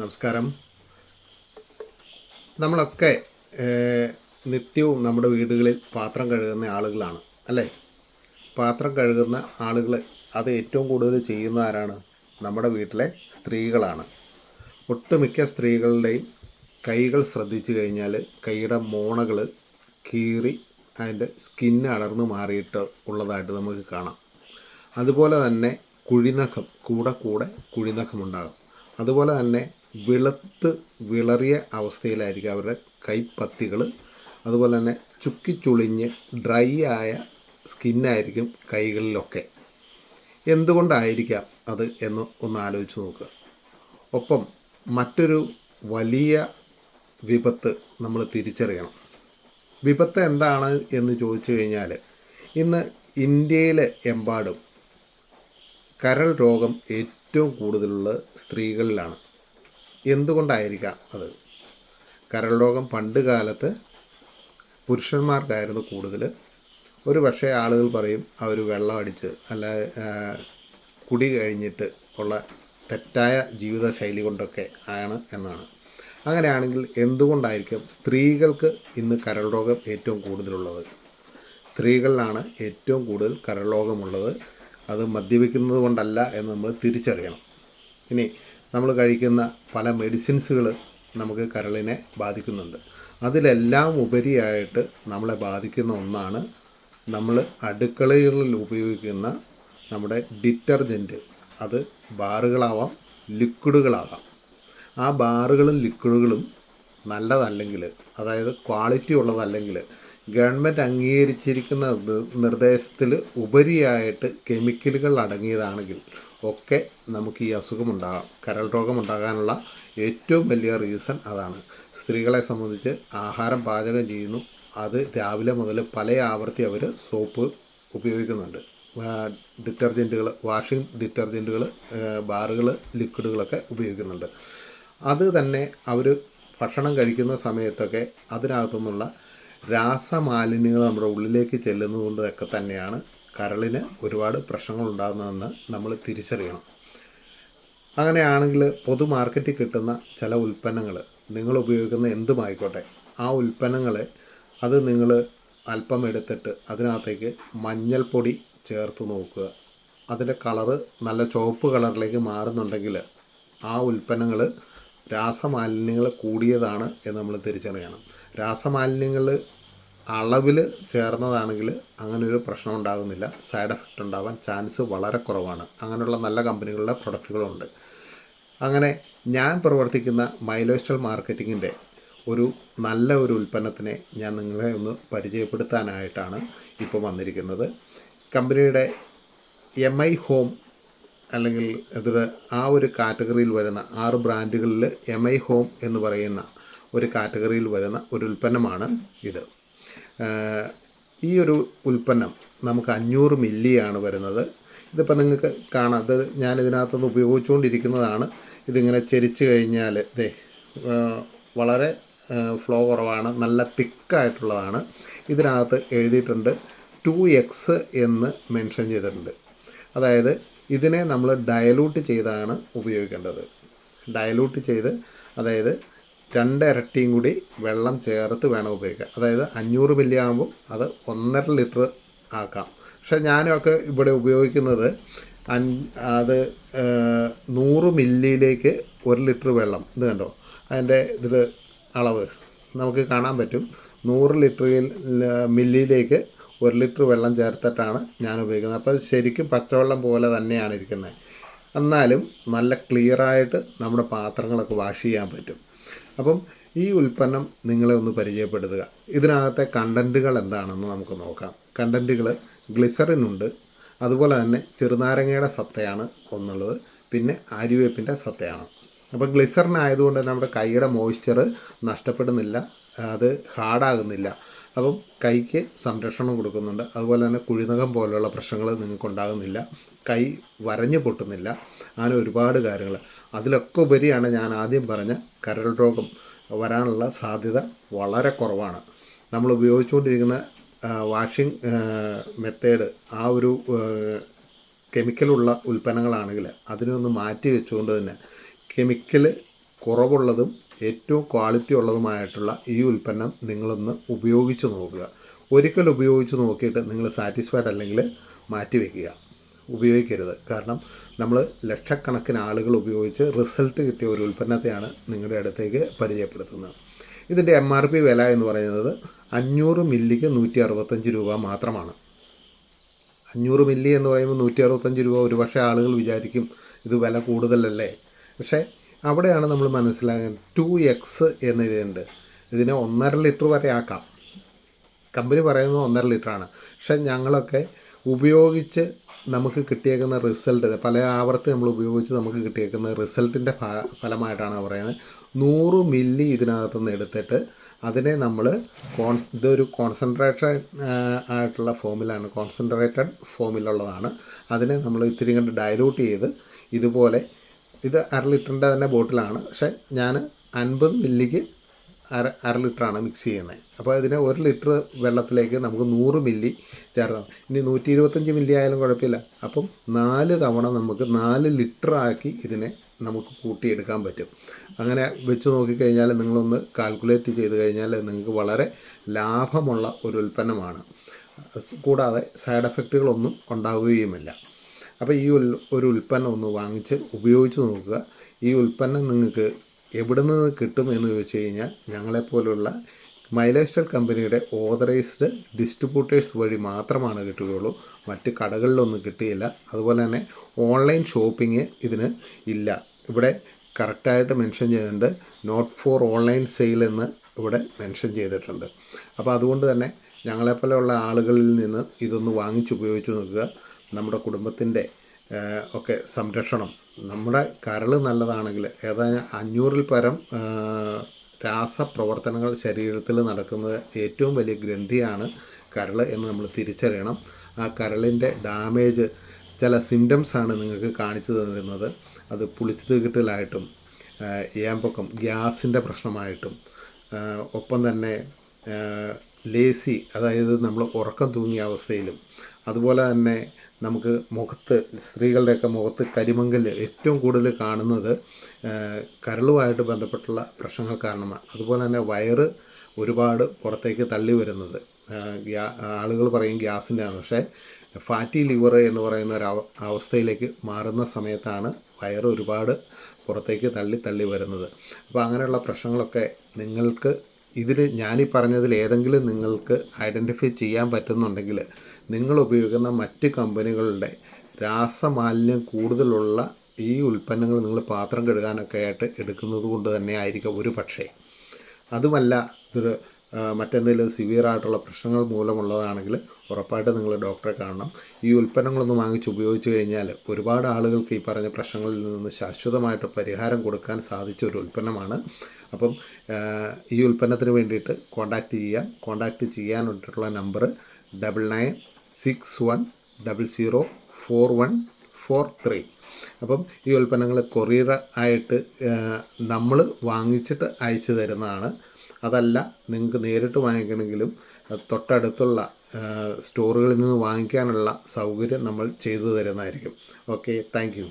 നമസ്കാരം. നമ്മളൊക്കെ നിത്യവും നമ്മുടെ വീടുകളിൽ പാത്രം കഴുകുന്ന ആളുകളാണ് അല്ലേ? പാത്രം കഴുകുന്ന ആളുകൾ അത് ഏറ്റവും കൂടുതൽ ചെയ്യുന്ന ആരാണ്? നമ്മുടെ വീട്ടിലെ സ്ത്രീകളാണ്. ഒട്ടുമിക്ക സ്ത്രീകളുടെയും കൈകൾ ശ്രദ്ധിച്ചു കഴിഞ്ഞാൽ കൈയുടെ മോണകൾ കീറി അതിന്റെ സ്കിന്ന് അടർന്നു മാറിയിട്ട് ഉള്ളതായിട്ട് നമുക്ക് കാണാം. അതുപോലെ തന്നെ കുഴിനഖം കൂടെ കൂടെ കുഴിനഖമുണ്ടാകും അതുപോലെ തന്നെ വെളുത്ത് വിളറിയ അവസ്ഥയിലായിരിക്കും അവരുടെ കൈപ്പത്തികൾ. അതുപോലെ തന്നെ ചുക്കിച്ചുളിഞ്ഞ് ഡ്രൈ ആയ സ്കിന്നായിരിക്കും കൈകളിലൊക്കെ. എന്തുകൊണ്ടായിരിക്കാം അത് എന്ന് ഒന്ന് ആലോചിച്ച് നോക്കുക ഒപ്പം മറ്റൊരു വലിയ വിപത്ത് നമ്മൾ തിരിച്ചറിയണം. വിപത്ത് എന്താണ് എന്ന് ചോദിച്ചു കഴിഞ്ഞാൽ ഇന്ന് ഇന്ത്യയിലെ എമ്പാടും കരൾ രോഗം ഏറ്റവും കൂടുതലുള്ള സ്ത്രീകളിലാണ്. എന്തുകൊണ്ടായിരിക്കാം അത്? കരൾ രോഗം പണ്ട് കാലത്ത് പുരുഷന്മാർക്കായിരുന്നു കൂടുതൽ ഒരു പക്ഷേ ആളുകൾ പറയും അവർ വെള്ളം അടിച്ച് അല്ല കുടി കഴിഞ്ഞിട്ട് ഉള്ള തെറ്റായ ജീവിതശൈലി കൊണ്ടൊക്കെ ആണ് എന്നാണ്. അങ്ങനെയാണെങ്കിൽ എന്തുകൊണ്ടായിരിക്കും സ്ത്രീകൾക്ക് ഇന്ന് കരൾ രോഗം ഏറ്റവും കൂടുതലുള്ളത്? സ്ത്രീകളിലാണ് ഏറ്റവും കൂടുതൽ കരൾ രോഗമുള്ളത് അത് മദ്യപിക്കുന്നത് കൊണ്ടല്ല എന്ന് നമ്മൾ തിരിച്ചറിയണം. ഇനി നമ്മൾ കഴിക്കുന്ന പല മെഡിസിൻസുകൾ നമുക്ക് കരളിനെ ബാധിക്കുന്നുണ്ട്. അതിലെല്ലാം ഉപരിയായിട്ട് നമ്മളെ ബാധിക്കുന്ന ഒന്നാണ് നമ്മൾ അടുക്കളകളിൽ ഉപയോഗിക്കുന്ന നമ്മുടെ ഡിറ്റർജന്റ് അത് ബാറുകളാവാം ലിക്വിഡുകളാവാം ആ ബാറുകളും ലിക്വിഡുകളും നല്ലതല്ലെങ്കിൽ അതായത് ക്വാളിറ്റി ഉള്ളതല്ലെങ്കിൽ ഗവൺമെന്റ് അംഗീകരിച്ചിരിക്കുന്ന നിർദ്ദേശത്തിൽ ഉപരിയായിട്ട് കെമിക്കലുകൾ അടങ്ങിയതാണെങ്കിൽ ഒക്കെ നമുക്ക് ഈ അസുഖമുണ്ടാകാം കരൾ രോഗം ഉണ്ടാകാനുള്ള ഏറ്റവും വലിയ റീസൺ അതാണ്. സ്ത്രീകളെ സംബന്ധിച്ച് ആഹാരം പാചകം ചെയ്യുന്നു. അത് രാവിലെ മുതൽ പല ആവർത്തി അവർ സോപ്പ് ഉപയോഗിക്കുന്നുണ്ട്. ഡിറ്റർജന്റുകൾ വാഷിംഗ് ഡിറ്റർജന്റുകൾ ബാറുകൾ ലിക്വിഡുകളൊക്കെ ഉപയോഗിക്കുന്നുണ്ട്. അത് തന്നെ അവർ ഭക്ഷണം കഴിക്കുന്ന സമയത്തൊക്കെ അതിനകത്തുനിന്നുള്ള രാസമാലിന്യങ്ങൾ നമ്മുടെ ഉള്ളിലേക്ക് ചെല്ലുന്നതുകൊണ്ടൊക്കെ തന്നെയാണ് കരളിന് ഒരുപാട് പ്രശ്നങ്ങൾ ഉണ്ടാകുന്നതെന്ന് നമ്മൾ തിരിച്ചറിയണം. അങ്ങനെയാണെങ്കിൽ പൊതു മാർക്കറ്റിൽ കിട്ടുന്ന ചില ഉൽപ്പന്നങ്ങൾ നിങ്ങൾ ഉപയോഗിക്കുന്ന എന്തുമായിക്കോട്ടെ ആ ഉൽപ്പന്നങ്ങളെ അത് നിങ്ങൾ അല്പം എടുത്തിട്ട് അതിനകത്തേക്ക് മഞ്ഞൾപ്പൊടി ചേർത്ത് നോക്കുക. അതിന്റെ കളറ് നല്ല ചുവപ്പ് കളറിലേക്ക് മാറുന്നുണ്ടെങ്കിൽ ആ ഉൽപ്പന്നങ്ങൾ രാസമാലിന്യങ്ങൾ കൂടിയതാണ് എന്ന് നമ്മൾ തിരിച്ചറിയണം. രാസമാലിന്യങ്ങൾ അളവിൽ ചേർന്നതാണെങ്കിൽ അങ്ങനെ ഒരു പ്രശ്നം ഉണ്ടാകുന്നില്ല. സൈഡ് എഫക്റ്റ് ഉണ്ടാവാൻ ചാൻസ് വളരെ കുറവാണ്. അങ്ങനെയുള്ള നല്ല കമ്പനികളുടെ പ്രൊഡക്റ്റുകളുണ്ട്. അങ്ങനെ ഞാൻ പ്രവർത്തിക്കുന്ന മൈലോസ്റ്റൽ മാർക്കറ്റിങ്ങിന്റെ ഒരു നല്ല ഒരു ഉൽപ്പന്നത്തിനെ ഞാൻ നിങ്ങളെ ഒന്ന് പരിചയപ്പെടുത്താനായിട്ടാണ് ഇപ്പോൾ വന്നിരിക്കുന്നത്. കമ്പനിയുടെ എം ഐ ഹോം അല്ലെങ്കിൽ ഇതിൽ ആ ഒരു കാറ്റഗറിയിൽ വരുന്ന ആറ് ബ്രാൻഡുകളിൽ എം ഐ ഹോം എന്ന് പറയുന്ന ഒരു കാറ്റഗറിയിൽ വരുന്ന ഒരു ഉൽപ്പന്നമാണ് ഇത്. ഈ ഒരു ഉൽപ്പന്നം നമുക്ക് അഞ്ഞൂറ് മില്ലിയാണ് വരുന്നത്. ഇതിപ്പോൾ നിങ്ങൾക്ക് കാണാം. ഇത് ഞാൻ ഇതിനകത്തുനിന്ന് ഉപയോഗിച്ചുകൊണ്ടിരിക്കുന്നതാണ്. ഇതിങ്ങനെ ചെരിച്ച് കഴിഞ്ഞാൽ ദേ വളരെ ഫ്ലോ കുറവാണ്. നല്ല തിക്കായിട്ടുള്ളതാണ്. ഇതിനകത്ത് എഴുതിയിട്ടുണ്ട് ടു എക്സ് എന്ന് മെൻഷൻ ചെയ്തിട്ടുണ്ട്. അതായത് ഇതിനെ നമ്മൾ ഡയലൂട്ട് ചെയ്താണ് ഉപയോഗിക്കേണ്ടത്. ഡയലൂട്ട് ചെയ്ത് അതായത് രണ്ട് ഇരട്ടിയും കൂടി വെള്ളം ചേർത്ത് വേണം ഉപയോഗിക്കാൻ. അതായത് അഞ്ഞൂറ് മില്ലി ആകുമ്പോൾ അത് ഒന്നര ലിറ്റർ ആക്കാം. പക്ഷെ ഞാനൊക്കെ ഇവിടെ ഉപയോഗിക്കുന്നത് അത് നൂറ് മില്ലിയിലേക്ക് ഒരു ലിറ്റർ വെള്ളം. ഇത് കണ്ടോ? അതിന്റെ ഇതിൽ അളവ്. നമുക്ക് കാണാൻ പറ്റും. നൂറ് ലിറ്ററിൽ മില്ലിയിലേക്ക് ഒരു ലിറ്റർ വെള്ളം ചേർത്തിട്ടാണ് ഞാൻ ഉപയോഗിക്കുന്നത്. അപ്പോൾ ശരിക്കും പച്ചവെള്ളം പോലെ തന്നെയാണ് ഇരിക്കുന്നത്. എന്നാലും നല്ല ക്ലിയറായിട്ട് നമ്മുടെ പാത്രങ്ങളൊക്കെ വാഷ് ചെയ്യാൻ പറ്റും. അപ്പം ഈ ഉൽപ്പന്നം നിങ്ങളെ ഒന്ന് പരിചയപ്പെടുത്തുക. ഇതിനകത്തെ കണ്ടന്റുകൾ എന്താണെന്ന് നമുക്ക് നോക്കാം. കണ്ടന്റുകൾ ഗ്ലിസറിൻ ഉണ്ട്. അതുപോലെ തന്നെ ചെറുനാരങ്ങയുടെ സത്തയാണ് ഒന്നുള്ളത്. പിന്നെ ആര്യവേപ്പിന്റെ സത്തയാണ്. അപ്പോൾ ഗ്ലിസറിൻ ആയതുകൊണ്ട് തന്നെ നമ്മുടെ കൈയുടെ മോയ്സ്ചർ നഷ്ടപ്പെടുന്നില്ല. അത് ഹാർഡാകുന്നില്ല അപ്പം കൈക്ക് സംരക്ഷണം കൊടുക്കുന്നുണ്ട്. അതുപോലെ തന്നെ കുഴിനകം പോലെയുള്ള പ്രശ്നങ്ങൾ നിങ്ങൾക്ക് ഉണ്ടാകുന്നില്ല കൈ വരഞ്ഞു പൊട്ടുന്നില്ല. അങ്ങനെ ഒരുപാട് കാര്യങ്ങൾ. അതിലൊക്കെ ഉപരിയാണ് ഞാൻ ആദ്യം പറഞ്ഞ കരൾ രോഗം വരാനുള്ള സാധ്യത വളരെ കുറവാണ്. നമ്മൾ ഉപയോഗിച്ചുകൊണ്ടിരിക്കുന്ന വാഷിംഗ് മെത്തേഡ് ആ ഒരു കെമിക്കലുള്ള ഉൽപ്പന്നങ്ങളാണെങ്കിൽ അതിനെ ഒന്ന് മാറ്റി വെച്ചുകൊണ്ട് തന്നെ കെമിക്കൽ കുറവുള്ളതും ഏറ്റവും ക്വാളിറ്റി ഉള്ളതുമായിട്ടുള്ള ഈ ഉൽപ്പന്നം നിങ്ങളൊന്ന് ഉപയോഗിച്ച് നോക്കുക. ഒരിക്കൽ ഉപയോഗിച്ച് നോക്കിയിട്ട് നിങ്ങൾ സാറ്റിസ്ഫൈഡ് അല്ലെങ്കിൽ മാറ്റി വയ്ക്കുക ഉപയോഗിക്കരുത്. കാരണം നമ്മൾ ലക്ഷക്കണക്കിന് ആളുകൾ ഉപയോഗിച്ച് റിസൾട്ട് കിട്ടിയ ഒരു ഉൽപ്പന്നത്തെയാണ് നിങ്ങളുടെ അടുത്തേക്ക് പരിചയപ്പെടുത്തുന്നത്. ഇതിന്റെ എം ആർ പി വില എന്ന് പറയുന്നത് അഞ്ഞൂറ് മില്ലിക്ക് നൂറ്റി അറുപത്തഞ്ച് രൂപ മാത്രമാണ്. അഞ്ഞൂറ് മില്ലി എന്ന് പറയുമ്പോൾ നൂറ്റി അറുപത്തഞ്ച് രൂപ ഒരുപക്ഷെ ആളുകൾ വിചാരിക്കും ഇത് വില കൂടുതലല്ലേ. പക്ഷേ അവിടെയാണ് നമ്മൾ മനസ്സിലാകുന്നത് ടു എക്സ് എന്ന് എഴുതിയിട്ടുണ്ട്. ഇതിനെ ഒന്നര ലിറ്റർ വരെ ആക്കാം. കമ്പനി പറയുന്നത് ഒന്നര ലിറ്ററാണ്. പക്ഷേ ഞങ്ങളൊക്കെ ഉപയോഗിച്ച് നമുക്ക് കിട്ടിയേക്കുന്ന റിസൾട്ട് പല ആവർത്തി നമ്മൾ ഉപയോഗിച്ച് നമുക്ക് കിട്ടിയേക്കുന്ന റിസൾട്ടിന്റെ ഫലമായിട്ടാണ് പറയുന്നത്. നൂറ് മില്ലി ഇതിനകത്തു നിന്ന് എടുത്തിട്ട് അതിനെ നമ്മൾ കോൺസ് ഇതൊരു കോൺസെൻട്രേറ്റഡ് ആയിട്ടുള്ള ഫോമിലാണ് കോൺസെൻട്രേറ്റഡ് ഫോമിലുള്ളതാണ് അതിനെ നമ്മൾ ഇത്തിരി കണ്ട് ഡയലൂട്ട് ചെയ്ത് ഇതുപോലെ ഇത് അര ലിറ്ററിന്റെ തന്നെ ബോട്ടിലാണ് പക്ഷേ ഞാൻ അൻപത് മില്ലിക്ക് അര അര ലിറ്ററാണ് മിക്സ് ചെയ്യുന്നത്. അപ്പോൾ ഇതിനെ ഒരു ലിറ്റർ വെള്ളത്തിലേക്ക് നമുക്ക് നൂറ് മില്ലി ചേർത്താം ഇനി നൂറ്റി ഇരുപത്തഞ്ച് മില്ലി ആയാലും കുഴപ്പമില്ല. അപ്പം നാല് തവണ നമുക്ക് നാല് ലിറ്റർ ആക്കി ഇതിനെ നമുക്ക് കൂട്ടിയെടുക്കാൻ പറ്റും. അങ്ങനെ വെച്ച് നോക്കിക്കഴിഞ്ഞാൽ നിങ്ങളൊന്ന് കാൽക്കുലേറ്റ് ചെയ്ത് കഴിഞ്ഞാൽ നിങ്ങൾക്ക് വളരെ ലാഭമുള്ള ഒരു ഉൽപ്പന്നമാണ്. കൂടാതെ സൈഡ് എഫക്റ്റുകളൊന്നും ഉണ്ടാവുകയുമില്ല. അപ്പോൾ ഈ ഒരു ഉൽപ്പന്നം ഒന്ന് വാങ്ങിച്ച് ഉപയോഗിച്ച് നോക്കുക. ഈ ഉൽപ്പന്നം നിങ്ങൾക്ക് എവിടെ നിന്ന് കിട്ടും എന്ന് ചോദിച്ചു കഴിഞ്ഞാൽ ഞങ്ങളെപ്പോലുള്ള മൈലേസ്റ്റൽ കമ്പനിയുടെ ഓതറൈസ്ഡ് ഡിസ്ട്രിബ്യൂട്ടേഴ്സ് വഴി മാത്രമാണ് കിട്ടുകയുള്ളൂ. മറ്റ് കടകളിലൊന്നും കിട്ടിയില്ല. അതുപോലെ തന്നെ ഓൺലൈൻ ഷോപ്പിംഗ് ഇതിന് ഇല്ല. ഇവിടെ കറക്റ്റായിട്ട് മെൻഷൻ ചെയ്തിട്ടുണ്ട്. നോട്ട് ഫോർ ഓൺലൈൻ സെയിൽ എന്ന് ഇവിടെ മെൻഷൻ ചെയ്തിട്ടുണ്ട്. അപ്പോൾ അതുകൊണ്ട് തന്നെ ഞങ്ങളെപ്പോലെയുള്ള ആളുകളിൽ നിന്ന് ഇതൊന്ന് വാങ്ങിച്ചുപയോഗിച്ച് നോക്കുക. നമ്മുടെ കുടുംബത്തിന്റെ ഒക്കെ സംരക്ഷണം. നമ്മുടെ കരൾ നല്ലതാണെങ്കിൽ ഏതായാലും അഞ്ഞൂറിൽ പരം രാസപ്രവർത്തനങ്ങൾ ശരീരത്തിൽ നടക്കുന്നത് ഏറ്റവും വലിയ ഗ്രന്ഥിയാണ് കരൾ എന്ന് നമ്മൾ തിരിച്ചറിയണം. ആ കരളിന്റെ ഡാമേജ് ചില സിംറ്റംസ് ആണ് നിങ്ങൾക്ക് കാണിച്ചു തന്നിരുന്നത്. അത് പുളിച്ചു തീകിട്ടലായിട്ടും ഏമ്പൊക്കം ഗ്യാസിന്റെ പ്രശ്നമായിട്ടും ഒപ്പം തന്നെ ലേസി അതായത് നമ്മൾ ഉറക്കം തൂങ്ങിയ അവസ്ഥയിലും അതുപോലെ തന്നെ നമുക്ക് മുഖത്ത് സ്ത്രീകളുടെയൊക്കെ മുഖത്ത് കരിമങ്കൽ ഏറ്റവും കൂടുതൽ കാണുന്നത് കരളുമായിട്ട് ബന്ധപ്പെട്ടുള്ള പ്രശ്നങ്ങൾ കാരണമാണ്. അതുപോലെ തന്നെ വയറ് ഒരുപാട് പുറത്തേക്ക് തള്ളി വരുന്നത്. ആളുകൾ പറയും ഗ്യാസിന്റെ ആണ്. പക്ഷേ ഫാറ്റി ലിവർ എന്ന് പറയുന്ന ഒരു അവസ്ഥയിലേക്ക് മാറുന്ന സമയത്താണ് വയറ് ഒരുപാട് പുറത്തേക്ക് തള്ളി തള്ളി വരുന്നത്. അപ്പോൾ അങ്ങനെയുള്ള പ്രശ്നങ്ങളൊക്കെ നിങ്ങൾക്ക് ഇതിൽ ഞാനീ പറഞ്ഞതിൽ ഏതെങ്കിലും നിങ്ങൾക്ക് ഐഡന്റിഫൈ ചെയ്യാൻ പറ്റുന്നുണ്ടെങ്കിൽ നിങ്ങൾ ഉപയോഗിക്കുന്ന മറ്റ് കമ്പനികളുടെ രാസമാലിന്യം കൂടുതലുള്ള ഈ ഉൽപ്പന്നങ്ങൾ നിങ്ങൾ പാത്രം കഴുകാനൊക്കെ ആയിട്ട് എടുക്കുന്നത് കൊണ്ട് തന്നെ ആയിരിക്കും ഒരു പക്ഷേ. അതുമല്ല ഇതൊരു മറ്റെന്തെങ്കിലും സിവിയർ ആയിട്ടുള്ള പ്രശ്നങ്ങൾ മൂലമുള്ളതാണെങ്കിൽ ഉറപ്പായിട്ട് നിങ്ങൾ ഡോക്ടറെ കാണണം. ഈ ഉൽപ്പന്നങ്ങളൊന്നും വാങ്ങിച്ച് ഉപയോഗിച്ച് കഴിഞ്ഞാൽ ഒരുപാട് ആളുകൾക്ക് ഈ പറഞ്ഞ പ്രശ്നങ്ങളിൽ നിന്ന് ശാശ്വതമായിട്ട് പരിഹാരം കൊടുക്കാൻ സാധിച്ച ഒരു ഉൽപ്പന്നമാണ്. അപ്പം ഈ ഉൽപ്പന്നത്തിന് വേണ്ടിയിട്ട് കോൺടാക്റ്റ് ചെയ്യാം. കോൺടാക്റ്റ് ചെയ്യാനായിട്ടുള്ള number double nine six one double zero four one four three അപ്പം ഈ ഉൽപ്പന്നങ്ങൾ കൊറിയർ ആയിട്ട് നമ്മൾ വാങ്ങിച്ചിട്ട് അയച്ചു തരുന്നതാണ്. അതല്ല നിങ്ങൾക്ക് നേരിട്ട് വാങ്ങിക്കണമെങ്കിലും തൊട്ടടുത്തുള്ള സ്റ്റോറുകളിൽ നിന്ന് വാങ്ങിക്കാനുള്ള സൗകര്യം നമ്മൾ ചെയ്തു തരുന്നതായിരിക്കും. Okay thank